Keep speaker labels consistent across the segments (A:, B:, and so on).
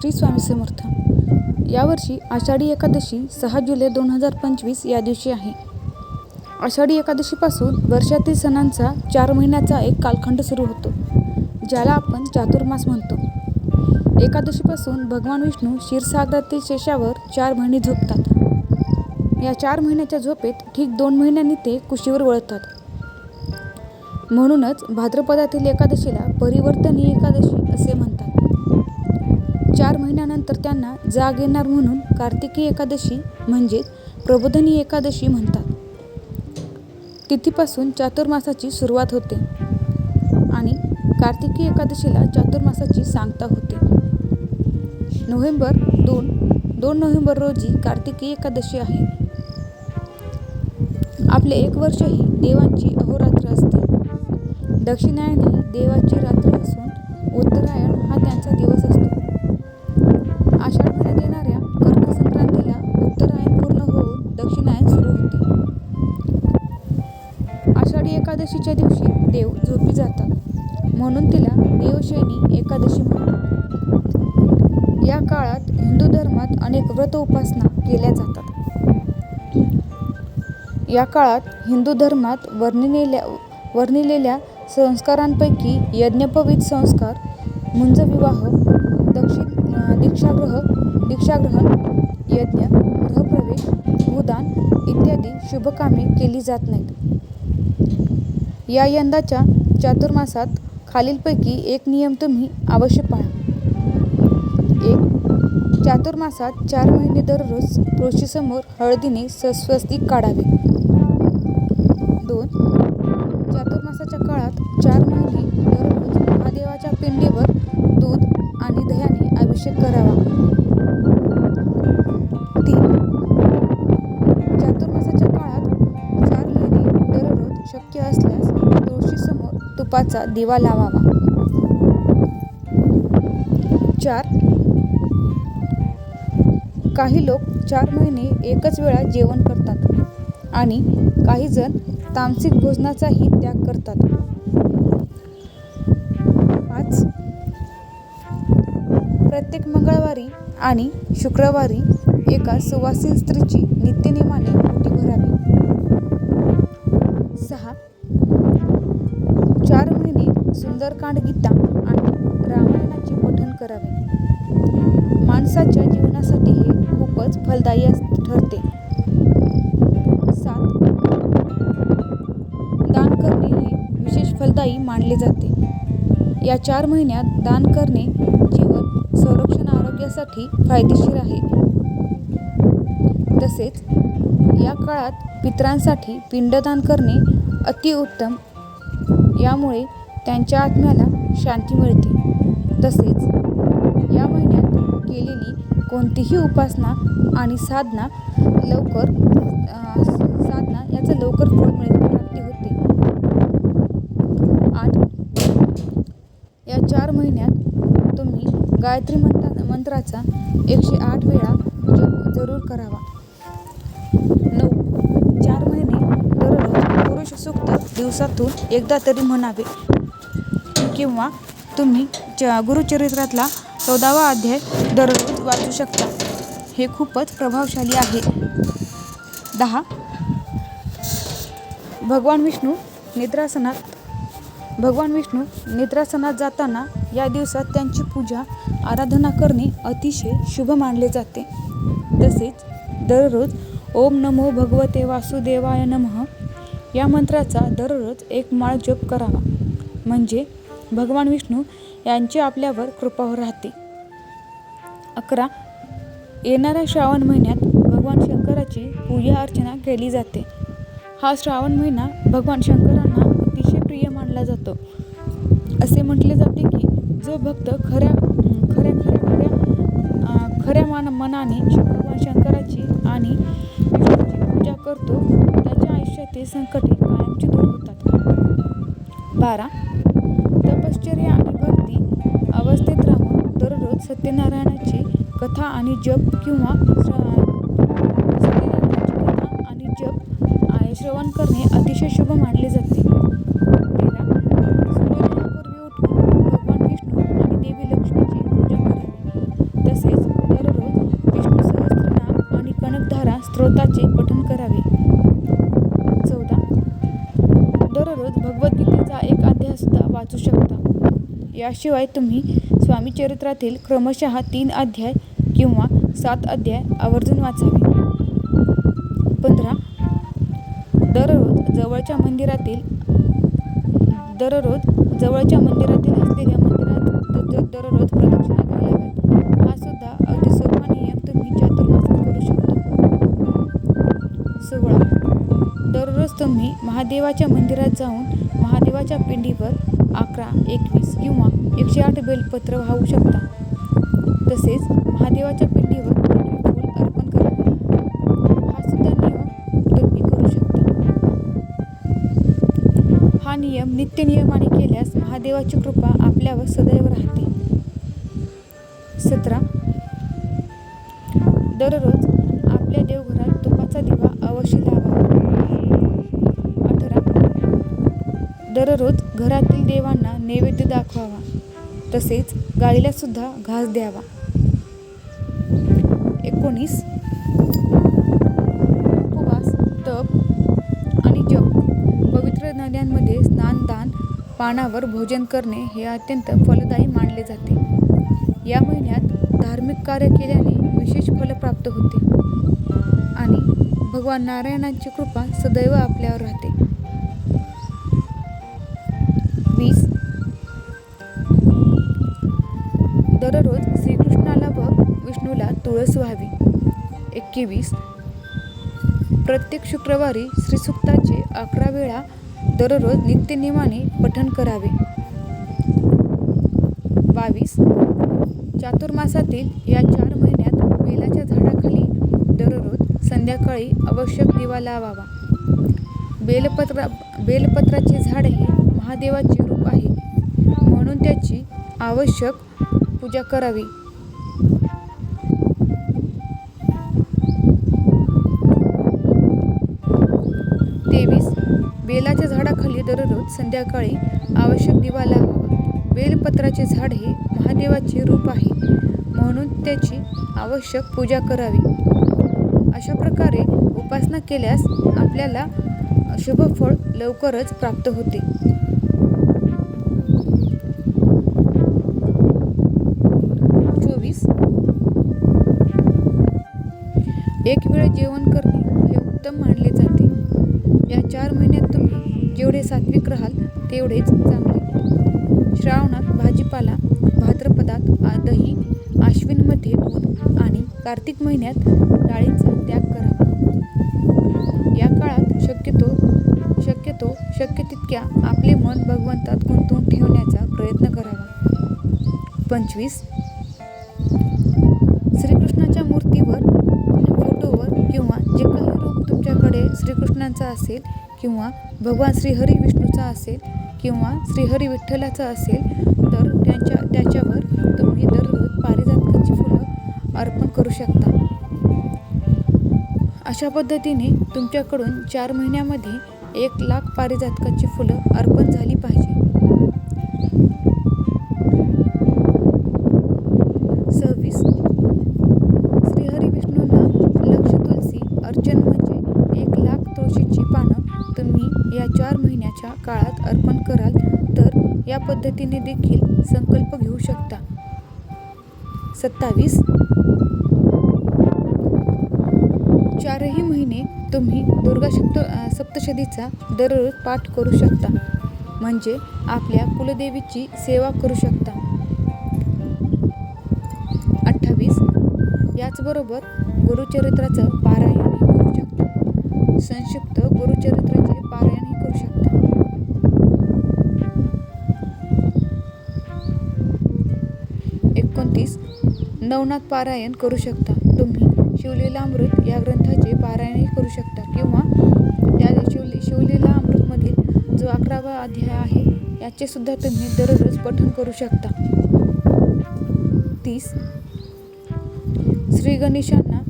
A: श्री स्वामी समर्थ. यावर्षी आषाढी एकादशी सहा जुलै दोन हजार पंचवीस या दिवशी आहे. आषाढी एकादशीपासून वर्षातील सणांचा चार महिन्याचा एक कालखंड सुरू होतो ज्याला आपण चातुर्मास म्हणतो. एकादशीपासून भगवान विष्णू क्षीरसागरातील शेषावर चार महिने झोपतात. या चार महिन्याच्या झोपेत ठीक दोन महिन्यांनी ते कुशीवर वळतात. म्हणूनच भाद्रपदातील एकादशीला परिवर्तनीय एकादशी असे म्हणतात. चार महिन्यानंतर त्यांना जाग येणार म्हणून कार्तिकी एकादशी म्हणजेच प्रबोधनी एकादशी म्हणतात. तिथीपासून चातुर्मासाची सुरुवात होते आणि कार्तिकी एकादशीला चातुर्मासाची सांगता होते. नोव्हेंबर दोन दोन नोव्हेंबर रोजी कार्तिकी एकादशी आहे. आपले एक वर्षही देवांची अहोरात्र असते. दक्षिणायनी देवाची रात्र असून एकादशीच्या दिवशी देव झोपी जातात. म्हणून तिला देवशयनी एकादशी म्हणतात. या काळात हिंदू धर्मात अनेक व्रत उपासना केल्या जातात. या काळात हिंदू धर्मात वर्णिलेल्या वर्णिलेल्या संस्कारांपैकी यज्ञपवित संस्कार मुंजविवाह दक्षिण दीक्षाग्रह दीक्षाग्रहण यज्ञ गृहप्रवेश भूदान इत्यादी शुभकामे केली जात नाहीत. या यंदाच्या चातुर्मासात खालीलपैकी एक नियम तुम्ही अवश्य पाळा. एक चातुर्मासात चार महिने दररोज तुळशीसमोर हळदीने स्वस्तिक काढावे. दोन चातुर्मासाच्या काळात चार महिने दररोज महादेवाच्या पिंडीवर दूध आणि दह्याने अभिषेक करावा. तुळशीसमोर दिवा लावावा. चार. काही लोक चार महिने एकच वेळा जेवण करतात आणि काही जण तामसिक भोजनाचाही त्याग करतात. पाच. प्रत्येक मंगळवारी आणि शुक्रवारी एका सुवासिन स्त्रीची नित्यनेमाने ओटी भरावी. सुंदरकांड गीता आणि रामायणाचे पठण करावे. माणसाच्या जीवनासाठी हे खूपच फलदायी अस- ठरते. सात. दान करणे हे विशेष फलदायी मानले जाते. या चार महिन्यात दान करणे जीवन संरक्षण आरोग्यासाठी फायदेशीर आहे. तसेच या काळात पितरांसाठी पिंडदान करणे अतिउत्तम. यामुळे त्यांच्या आत्म्याला शांती मिळते. तसेच या महिन्यात केलेली कोणतीही उपासना आणि साधना लवकर साधना याचं लवकर फळ मिळते प्राप्ती होते. आठ या चार महिन्यात तुम्ही गायत्री मंत्रा मंत्राचा एकशे आठ वेळा जप जरूर करावा. नऊ चार महिने दररोज पुरुष सूक्त दिवसातून एकदा तरी म्हणावे. किंवा तुम्ही च गुरुचरित्रातला चौदावा अध्याय दररोज वाचू शकता. हे खूपच प्रभावशाली आहे. दहा. भगवान विष्णू निद्रासनात भगवान विष्णू निद्रासनात जाताना या दिवसात त्यांची पूजा आराधना करणे अतिशय शुभ मानले जाते. तसेच दररोज ओम नमो भगवते वासुदेवाय नमः या मंत्राचा दररोज एक माळ जप करावा. म्हणजे भगवान विष्णू यांची आपल्यावर कृपा राहते. अकरा येणाऱ्या श्रावण महिन्यात भगवान शंकराची पूजा अर्चना केली जाते. हा श्रावण महिना भगवान शंकरांना अतिशय प्रिय मानला जातो. असे म्हटले जाते की जो भक्त खऱ्या खऱ्या खऱ्या खऱ्या खऱ्या मान मनाने भगवान शंकराची आणि विष्णूची पूजा करतो त्याच्या आयुष्यातील संकटे कायमची दूर होतात. बारा सत्यनारायणाची कथा आणि जप किंवा सत्यनारायणाची आणि जप श्रवण करणे अतिशय शुभ मानले जाते. तेरा. उठून भगवान आणि देवी लक्ष्मीची पूजा तसेच दररोज आणि कनकधारा स्त्रोताचे पठन करावे. चौदा. दररोज भगवद्गीतेचा एक अध्याय सुद्धा वाचू शकता. याशिवाय तुम्ही स्वामीचरित्रातील क्रमशः तीन अध्याय किंवा सात अध्याय आवर्जून वाचावे. पंधरा दररोज जवळच्या मंदिरातील दररोज जवळच्या मंदिरातील असलेल्या मंदिरात दररोज प्रदक्षिणा घालाव्यात हा सुद्धा अगदी सोपा नियम तुम्ही चातुर्मासात करू शकतो. सोळा दररोज तुम्ही महादेवाच्या मंदिरात जाऊन महादेवाच्या पिंडीवर अकरा एक एकवीस किंवा एकशे आठ बेलपत्र वाहू शकता. तसेच महादेवाच्या पिंडीवर फूल अर्पण करावे हा सुद्धा नियम तुम्ही करू शकता. हा नियम नित्यनियमाने केल्यास महादेवाची कृपा आपल्यावर सदैव राहते. सतरा. दररोज आपल्या देवघरात तुपाचा दिवा अवश्य लावावा अठरा दररोज घरातील देवांना नैवेद्य दाखवावा. तसेच गाईला सुद्धा घास द्यावा. एकोणीस. उपवास तप आणि जप. पवित्र नद्यांमध्ये स्नानदान पानावर भोजन करणे हे अत्यंत फलदायी मानले जाते. या महिन्यात धार्मिक कार्य केल्याने विशेष फल प्राप्त होते. आणि भगवान नारायणांची कृपा सदैव आपल्यावर राहते. तुळस व्हावी. एकवीस. प्रत्येक शुक्रवारी श्रीसुक्ताचे अकरा वेळा दररोज नित्यनियमाने पठण करावे. बावीस. चातुर्मासातील या चार महिन्यात बेलाच्या झाडाखाली दररोज संध्याकाळी आवश्यक दिवा लावावा. बेलपत्रा बेलपत्राचे झाड हे महादेवाचे रूप आहे. म्हणून त्याची आवश्यक पूजा करावी. संध्याकाळी आवश्यक दिवा लावावा बेलपत्राचे झाड हे महादेवाचे रूप आहे. म्हणून त्याची आवश्यक पूजा करावी. अशा प्रकारे उपासना केल्यास आपल्याला शुभ फळ लवकरच प्राप्त होते. चोवीस. एक वेळ जेवण करणे हे उत्तम मानले जाते. या चार महिन्यात जेवढे सात्विक राहाल तेवढेच चांगले. श्रावणात भाजीपाला भाद्रपदात दही आश्विनमध्ये दूध आणि कार्तिक महिन्यात डाळींचा त्याग करावा या काळात शक्यतो शक्यतो शक्य तितक्या आपले मन भगवंतात गुंतवून ठेवण्याचा प्रयत्न करावा. पंचवीस. श्रीकृष्णाच्या मूर्तीवर फोटोवर किंवा जे काही रूप तुमच्याकडे श्रीकृष्णांचा असेल किंवा भगवान श्रीहरी विष्णूचा असेल किंवा श्रीहरी विठ्ठलाचा असेल तर त्यांच्या त्याच्यावर तुम्ही दररोज पारिजातकाची फुलं अर्पण करू शकता. अशा पद्धतीने तुमच्याकडून चार महिन्यामध्ये एक लाख पारिजातकाची फुलं अर्पण झाली पाहिजे. या पद्धतीने देखील संकल्प घेऊ शकता. सत्तावीस. चारही महिने तुम्ही दुर्गा सप्त सप्तशतीचा दररोज पाठ करू शकता. म्हणजे आपल्या कुलदेवीची सेवा करू शकता. अठ्ठावीस. याचबरोबर गुरुचरित्राचं पारायण करू शकता. संक्षिप्त गुरुचरित्र नवनाथ पारायण करू शकता. तुम्ही शिवलीलामृत या ग्रंथाचे पारायणही करू शकता किंवा त्या शिवली अमृतमधील जो अकरावा अध्याय आहे याचे सुद्धा तुम्ही दररोज पठण करू शकता. तीस. श्री गणेशांना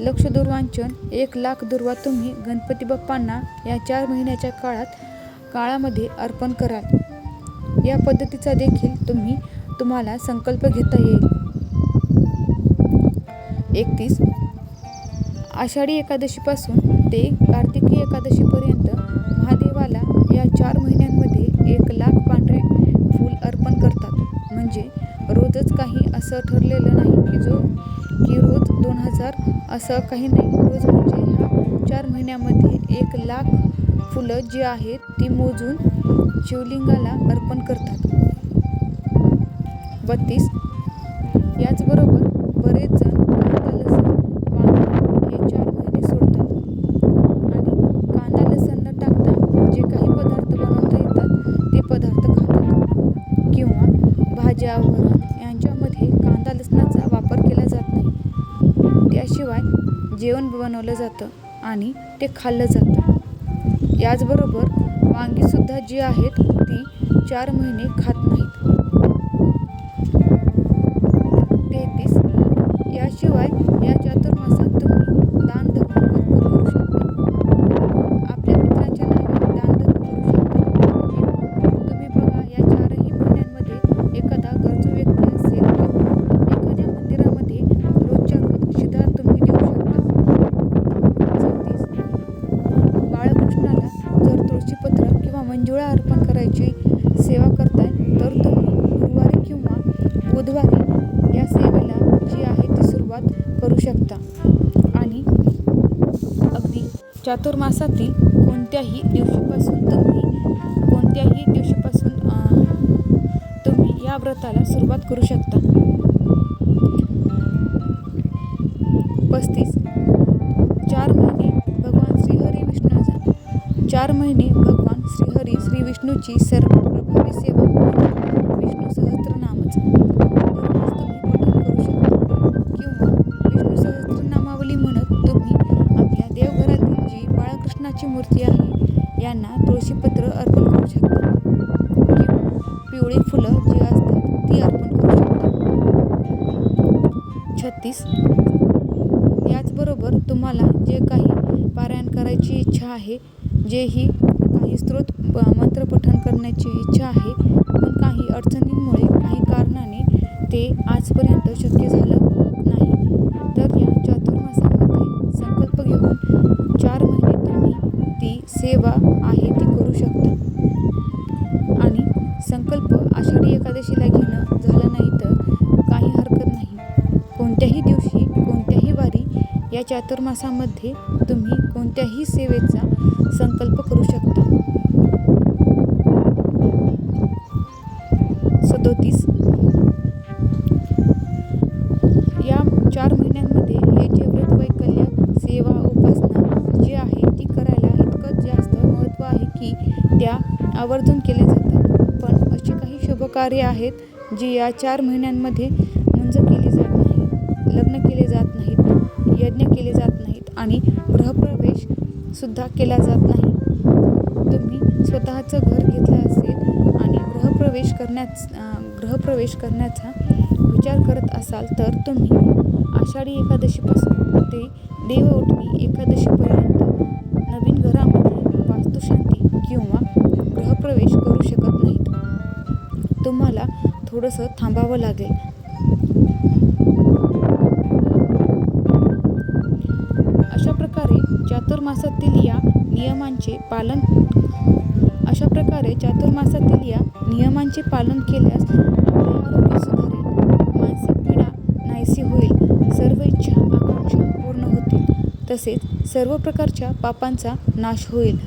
A: लक्ष दुर्वांचन एक लाख दुर्वा तुम्ही गणपती बाप्पांना या चार महिन्याच्या काळात काळामध्ये अर्पण कराल. या पद्धतीचा देखील तुम्ही तुम्हाला संकल्प घेता येईल. एकतीस. आषाढी एकादशीपासून ते कार्तिकी एकादशीपर्यंत महादेवाला या चार महिन्यांमध्ये एक लाख पांढरे फूल अर्पण करतात. म्हणजे रोजच काही असं ठरलेलं नाही की जो की रोज दोन हजार असं काही नाही. रोज म्हणजे ह्या चार महिन्यामध्ये एक लाख फुलं जी आहेत ती मोजून शिवलिंगाला अर्पण करतात. बत्तीस. याचबरोबर जेवण बनवलं जातं आणि ते खाल्लं जातं. याचबरोबर वांगीसुद्धा जी आहेत ती चार महिने खात नाहीत. तेहतीस याशिवाय याच्या करू शकता. आणि अगदी चातुर्मासातील कोणत्याही दिवशीपासून तुम्ही कोणत्याही दिवशीपासून तुम्ही या व्रताला सुरुवात करू शकता. पस्तीस. चार महिने भगवान श्रीहरी विष्णूचा चार महिने भगवान श्रीहरी श्री विष्णूची सर्व विष्णू सहस्त्रनामावली म्हणत तुम्ही आपल्या देवघरातील जी बाळकृष्णाची मूर्ती आहे यांना तुळशीपत्र अर्पण करू शकता. किंवा पिवळी फुलं जी असतात ती अर्पण करू शकता. छत्तीस. याचबरोबर तुम्हाला जे काही पारायण करायची इच्छा आहे जेही काही स्त्रोत मंत्रपठण करण्याची इच्छा आहे पण काही अडचणींमुळे काही कारणाने ते आजपर्यंत शक्य झालं तर या चातुर्मासामध्ये संकल्प घेऊन चार महिने तुम्ही ती सेवा आहे ती करू शकता. आणि संकल्प आषाढी एकादशीला घेणं झालं नाही तर काही हरकत नाही. कोणत्याही दिवशी कोणत्याही वारी या चातुर्मासामध्ये तुम्ही कोणत्याही सेवेचा संकल्प करू शकता. आवर्जून केले जातात. पण अशी काही शुभकार्य आहेत जी या चार महिन्यांमध्ये मुंज केली जात नाही लग्न केले जात नाहीत यज्ञ केले जात नाहीत आणि गृहप्रवेश सुद्धा केला जात नाही. तुम्ही स्वतःचं घर घेतलं असेल आणि गृहप्रवेश करण्याच गृहप्रवेश करण्याचा विचार करत असाल तर तुम्ही आषाढी एकादशीपासून ते देवउठणी एकादशीपर्यंत नवीन घरामध्ये प्रवेश करू शकत नाहीत. तुम्हाला थोडंसं थांबावं लागेल. अशा प्रकारे चातुर्मासातील या नियमांचे पालन अशा प्रकारे चातुर्मासातील या नियमांचे पालन केल्यास आपले आरोग्य सुधारेल मानसिक पीडा नाहीसी होईल सर्व इच्छा आकांक्षा पूर्ण होतील. तसेच सर्व प्रकारच्या पापांचा नाश होईल.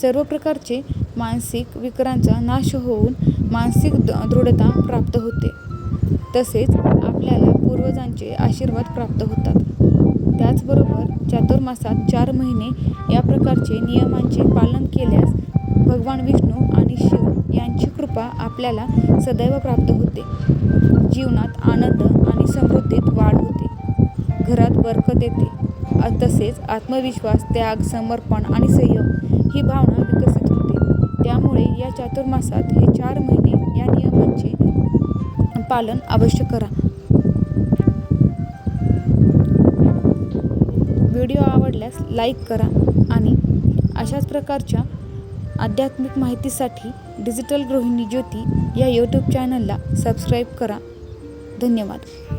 A: सर्व प्रकारचे मानसिक विकारांचा नाश होऊन मानसिक द- दृढता प्राप्त होते. तसेच आपल्याला पूर्वजांचे आशीर्वाद प्राप्त होतात. त्याचबरोबर चातुर्मासात चार महिने या प्रकारचे नियमांचे पालन केल्यास भगवान विष्णू आणि शिव यांची कृपा आपल्याला सदैव प्राप्त होते. जीवनात आनंद आणि समृद्धीत वाढ होते. घरात बरकत येते. तसेच आत्मविश्वास त्याग समर्पण आणि संयम ही भावना विकसित होते त्यामुळे या चातुर्मासात हे चार महिने या नियमांचे पालन अवश्य करा. व्हिडिओ आवडल्यास लाईक करा आणि अशाच प्रकारच्या आध्यात्मिक माहितीसाठी डिजिटल गृहिणी ज्योती या यूट्यूब चॅनलला सबस्क्राईब करा. धन्यवाद.